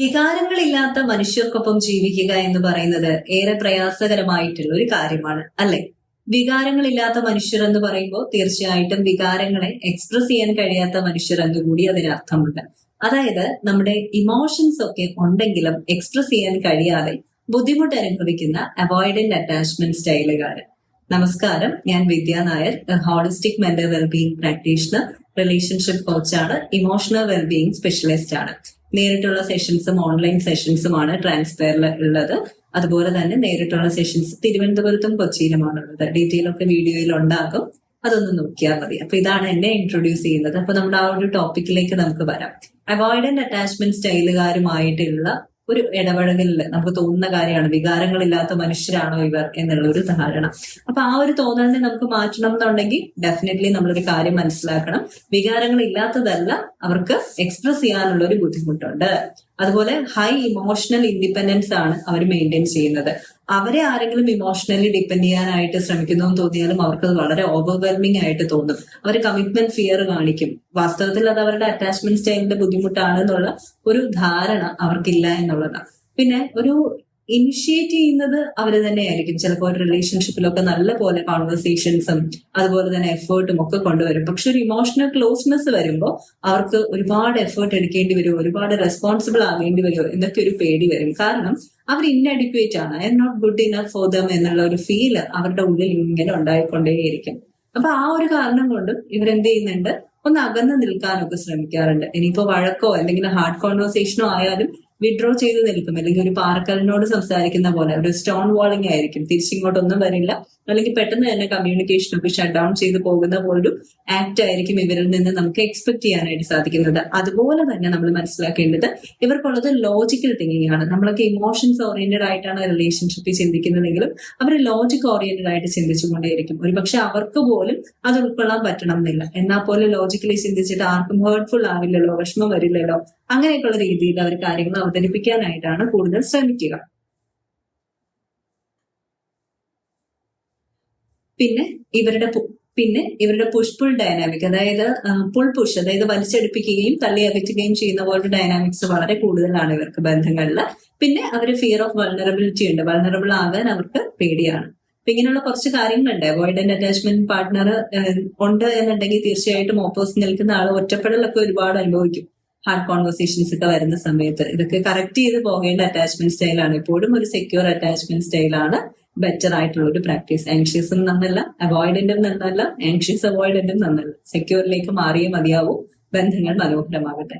വികാരങ്ങളില്ലാത്ത മനുഷ്യർക്കൊപ്പം ജീവിക്കുക എന്ന് പറയുന്നത് ഏറെ പ്രയാസകരമായിട്ടുള്ള ഒരു കാര്യമാണ് അല്ലെ? വികാരങ്ങളില്ലാത്ത മനുഷ്യർ എന്ന് പറയുമ്പോൾ തീർച്ചയായിട്ടും വികാരങ്ങളെ എക്സ്പ്രസ് ചെയ്യാൻ കഴിയാത്ത മനുഷ്യർ എന്ന് കൂടി അതിനർത്ഥമുണ്ട് അതായത് നമ്മുടെ ഇമോഷൻസ് ഒക്കെ ഉണ്ടെങ്കിലും എക്സ്പ്രസ് ചെയ്യാൻ കഴിയാതെ ബുദ്ധിമുട്ട് അനുഭവിക്കുന്ന അവോയ്ഡന്റ് അറ്റാച്ച്മെന്റ് സ്റ്റൈലുകാർ നമസ്കാരം ഞാൻ Vidya Nair holistic mental wellbeing practitioner relationship കോച്ചാണ് emotional wellbeing specialist ആണ്. നേരിട്ടുള്ള സെഷൻസും ഓൺലൈൻ സെഷൻസുമാണ് ട്രാൻസ്ഫെയറിൽ ഉള്ളത്. അതുപോലെ തന്നെ നേരിട്ടുള്ള സെഷൻസ് തിരുവനന്തപുരത്തും കൊച്ചിയിലുമാണ് ഉള്ളത്. ഡീറ്റെയിൽ ഒക്കെ വീഡിയോയിൽ ഉണ്ടാകും അതൊന്ന് നോക്കിയാൽ മതി. അപ്പൊ ഇതാണ് എന്നെ ഇൻട്രൊഡ്യൂസ് ചെയ്യുന്നത്. അപ്പൊ നമ്മുടെ ആ ഒരു ടോപ്പിക്കിലേക്ക് നമുക്ക് വരാം. അവോയ്ഡന്റ് അറ്റാച്ച്മെന്റ് സ്റ്റൈലുകാരുമായിട്ടുള്ള ഒരു ഇടപഴകലിൽ നമുക്ക് തോന്നുന്ന കാര്യമാണ്. വികാരങ്ങളില്ലാത്ത മനുഷ്യരാണോ ഇവർ എന്നുള്ള ഒരു ധാരണ. അപ്പൊ ആ ഒരു തോന്നലിനെ നമുക്ക് മാറ്റണം എന്നുണ്ടെങ്കിൽ ഡെഫിനറ്റ്ലി നമ്മളൊരു കാര്യം മനസ്സിലാക്കണം. വികാരങ്ങൾ ഇല്ലാത്തതല്ല അവർക്ക് എക്സ്പ്രസ് ചെയ്യാനുള്ള ഒരു ബുദ്ധിമുട്ടുണ്ട്. അതുപോലെ ഹൈ ഇമോഷണൽ ഇൻഡിപെൻഡൻസ് ആണ് അവർ മെയിന്റെയിൻ ചെയ്യുന്നത്. അവരെ ആരെങ്കിലും ഇമോഷണലി ഡിപ്പെൻഡ് ചെയ്യാനായിട്ട് ശ്രമിക്കുന്നു എന്ന് തോന്നിയാലും അവർക്ക് വളരെ ഓവർവെൽമിംഗ് ആയിട്ട് തോന്നും. അവർ കമ്മിറ്റ്മെന്റ് ഫിയർ കാണിക്കും. വാസ്തവത്തിൽ അത് അവരുടെ അറ്റാച്ച്മെന്റ് സ്റ്റൈലിന്റെ ബുദ്ധിമുട്ടാണ് എന്നുള്ള ഒരു ധാരണ അവർക്കില്ല എന്നുള്ളതാണ്. പിന്നെ ഒരു ഇനിഷ്യേറ്റ് ചെയ്യുന്നത് അവർ തന്നെയായിരിക്കും. ചിലപ്പോൾ റിലേഷൻഷിപ്പിലൊക്കെ നല്ല പോലെ കോൺവെർസേഷൻസും അതുപോലെ തന്നെ എഫേർട്ടും ഒക്കെ കൊണ്ടുവരും. പക്ഷെ ഒരു ഇമോഷണൽ ക്ലോസ്നെസ് വരുമ്പോൾ അവർക്ക് ഒരുപാട് എഫേർട്ട് എടുക്കേണ്ടി വരും ഒരുപാട് റെസ്പോൺസിബിൾ ആകേണ്ടി വരുമോ എന്നൊക്കെ ഒരു പേടി വരും. കാരണം അവർ ഇൻഅഡിക്വേറ്റ് ആണ്. I'm not good enough for them എന്നുള്ള ഒരു ഫീൽ അവരുടെ ഉള്ളിൽ ഇങ്ങനെ ഉണ്ടായിക്കൊണ്ടേയിരിക്കും. അപ്പൊ ആ ഒരു കാരണം കൊണ്ടും ഇവരെന്ത് ചെയ്യുന്നുണ്ട്? ഒന്ന് അകന്ന് നിൽക്കാനൊക്കെ ശ്രമിക്കാറുണ്ട്. ഇനിയിപ്പോ വഴക്കോ അല്ലെങ്കിൽ ഹാർഡ് കോൺവെർസേഷനോ ആയാലും വിഡ്രോ ചെയ്ത് നിൽക്കും. അല്ലെങ്കിൽ ഒരു പാർക്കലിനോട് സംസാരിക്കുന്ന പോലെ ഒരു സ്റ്റോൺ വാളിംഗ് ആയിരിക്കും. തിരിച്ചിങ്ങോട്ടൊന്നും വരില്ല. അല്ലെങ്കിൽ പെട്ടെന്ന് തന്നെ കമ്മ്യൂണിക്കേഷൻ ഒക്കെ ഷട്ട് ഡൗൺ ചെയ്ത് പോകുന്ന പോലൊരു ആക്ട് ആയിരിക്കും ഇവരിൽ നിന്ന് നമുക്ക് എക്സ്പെക്ട് ചെയ്യാനായിട്ട് സാധിക്കുന്നത്. അതുപോലെ തന്നെ നമ്മൾ മനസ്സിലാക്കേണ്ടത് ഇവർക്കുള്ളത് ലോജിക്കൽ തിങ്കിങ് ആണ്. നമ്മളൊക്കെ ഇമോഷൻസ് ഓറിയന്റഡ് ആയിട്ടാണ് റിലേഷൻഷിപ്പിൽ ചിന്തിക്കുന്നതെങ്കിലും അവർ ലോജിക് ഓറിയന്റഡ് ആയിട്ട് ചിന്തിച്ചുകൊണ്ടേയിരിക്കും. ഒരു പക്ഷെ അവർക്ക് പോലും അത് ഉൾക്കൊള്ളാൻ പറ്റണം എന്നില്ല. എന്നാൽ പോലെ ലോജിക്കലി ചിന്തിച്ചിട്ട് ആർക്കും ഹേർട്ട്ഫുൾ ആവില്ലല്ലോ വിഷമം വരില്ലല്ലോ. അങ്ങനെയൊക്കെയുള്ള രീതിയിൽ അവർ കാര്യങ്ങൾ അവതരിപ്പിക്കാനായിട്ടാണ് കൂടുതൽ ശ്രമിക്കുക. പിന്നെ ഇവരുടെ പിന്നെ ഇവരുടെ പുഷ് പുൾ ഡൈനാമിക് അതായത് പുൾ പുഷ് അതായത് വലിച്ചെടുപ്പിക്കുകയും തള്ളി അകറ്റുകയും ചെയ്യുന്ന പോലത്തെ ഡൈനാമിക്സ് വളരെ കൂടുതലാണ് ഇവർക്ക് ബന്ധങ്ങളിൽ പിന്നെ അവർ ഫിയർ ഓഫ് വൾണറബിലിറ്റി ഉണ്ട്. വൾണറബിൾ ആകാൻ അവർക്ക് പേടിയാണ്. അപ്പൊ ഇങ്ങനെയുള്ള കുറച്ച് കാര്യങ്ങളുണ്ട്. അവോയ്ഡന്റ് അറ്റാച്ച്മെന്റ് പാർട്ട്ണർ ഉണ്ട് എന്നുണ്ടെങ്കിൽ തീർച്ചയായിട്ടും ഓപ്പോസിറ്റ് നിൽക്കുന്ന ആൾ ഒറ്റപ്പെടലൊക്കെ ഒരുപാട് അനുഭവിക്കും. ഹാർഡ് കോൺവെർസേഷൻസ് ഒക്കെ വരുന്ന സമയത്ത് ഇതൊക്കെ കറക്റ്റ് ചെയ്ത് പോകേണ്ട അറ്റാച്ച്മെന്റ് സ്റ്റൈലാണ് എപ്പോഴും ഒരു സെക്യൂർ അറ്റാച്ച്മെന്റ് സ്റ്റൈലാണ് ബെറ്റർ ആയിട്ടുള്ള ഒരു പ്രാക്ടീസ് ആങ്ഷ്യസും നന്നല്ല അവോയ്ഡന്റും നന്നല്ല ആങ്ഷ്യസ് അവോയ്ഡന്റും നന്നല്ല. സെക്യൂറിലേക്ക് മാറിയേ മതിയാവൂ. ബന്ധങ്ങൾ മനോഹരമാകട്ടെ.